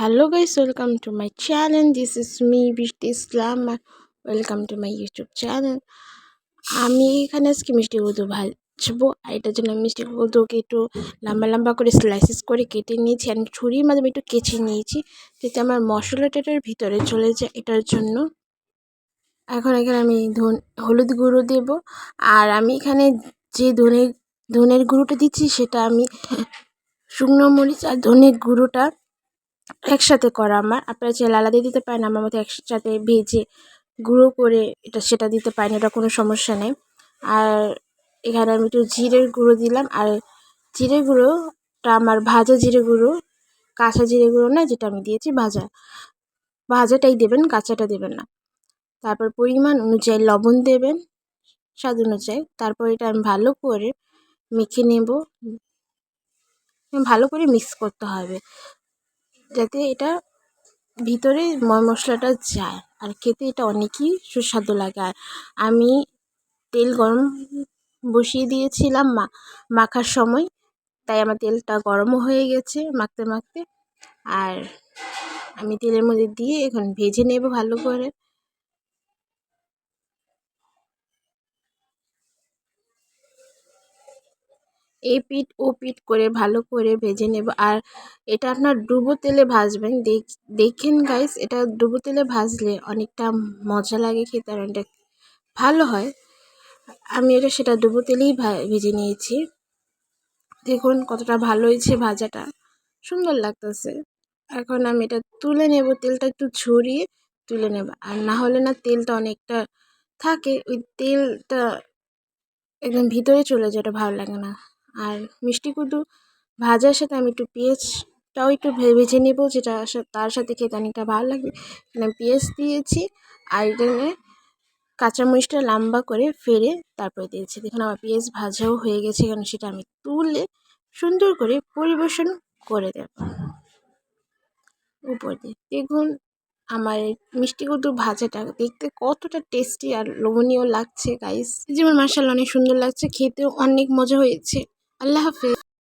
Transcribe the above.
hello guys, welcome to my channel. This is me Brishti Islam welcome to my YouTube channel আমি এখানে আজকে মিষ্টি কদু ভাজবো, আর এটার জন্য মিষ্টি কদুকে একটু লম্বা লম্বা করে স্লাইসেস করে কেটে নিয়েছি, আর ছুরির মাধ্যমে একটু কেচে নিয়েছি, যাতে আমার মশলাটা ভিতরে চলে যায় এটার জন্য। এখন এখানে আমি ধন, হলুদ গুঁড়ো দেব, আর আমি এখানে যে ধনে, ধনের গুঁড়োটা দিচ্ছি সেটা আমি শুকনো মরিচ আর ধনের গুঁড়োটা একসাথে করা আমার। আপনারা চাইলে আলাদা দিতে পারেন, আমার মতো একসাথে ভেজে গুঁড়ো করে এটা, সেটা দিতে পারেন, এটা কোনো সমস্যা নেই। আর এখানে আমি একটু জিরের গুঁড়ো দিলাম, আর জিরে গুঁড়োটা আমার ভাজা জিরে গুঁড়ো, কাঁচা জিরে গুঁড়ো না, যেটা আমি দিয়েছি ভাজা। ভাজাটাই দেবেন, কাঁচাটা দেবেন না। তারপর পরিমাণ অনুযায়ী লবণ দেবেন, স্বাদ অনুযায়ী। তারপর এটা আমি ভালো করে মেখে নেব। ভালো করে মিক্স করতে হবে। যাতে এটা ভিতরে মশলাটা যায়। আর খেতে এটা অনেকই সুস্বাদু লাগে। আর আমি তেল গরম বসিয়ে দিয়েছিলাম মা, মাখার সময়। তাই আমার তেলটা গরমও হয়ে গেছে মাখতে মাখতে। আর আমি তেলের মধ্যে দিয়ে এখন ভেজে নেব ভালো করে। এই পিঠ ও পিঠ করে ভালো করে ভেজে নেব। আর এটা আপনার ডুবো তেলে ভাজবেন। দেখেন গাইস এটা ডুবো তেলে ভাজলে অনেকটা মজা লাগে খেতে আর অনেকটা ভালো হয়। আমি এটা সেটা ডুবো তেলেই ভেজে নিয়েছি। দেখুন কতটা ভালো হয়েছে ভাজাটা। সুন্দর লাগতেছে। এখন আমি এটা তুলে নেব, তেলটা একটু ঝরিয়ে তুলে নেব। আর না হলে না তেলটা অনেকটা থাকে, ওই তেলটা একদম ভিতরে চলে যায়, ওটা ভালো লাগে না। আর মিষ্টি কুদু ভাজার সাথে আমি একটু পেঁয়াজটাও একটু ভেজে নেব, যেটা তার সাথে খেতে অনেকটা ভালো লাগবে। আমি পেঁয়াজ দিয়েছি, আর এখানে কাঁচামরিচটা লম্বা করে ফেরে তারপরে দিয়েছি। দেখুন, আমার পেঁয়াজ ভাজাও হয়ে গেছে কারণ সেটা আমি তুলে সুন্দর করে পরিবেশন করে দেব। উপর দিয়ে। দেখুন, আমার মিষ্টি কুদু ভাজাটা দেখতে কতটা টেস্টি আর লোভনীয় লাগছে গাইস যেমন মার্শাল অনেক সুন্দর লাগছে, খেতেও অনেক মজা হয়েছে। আল্লাহ হাফেজ।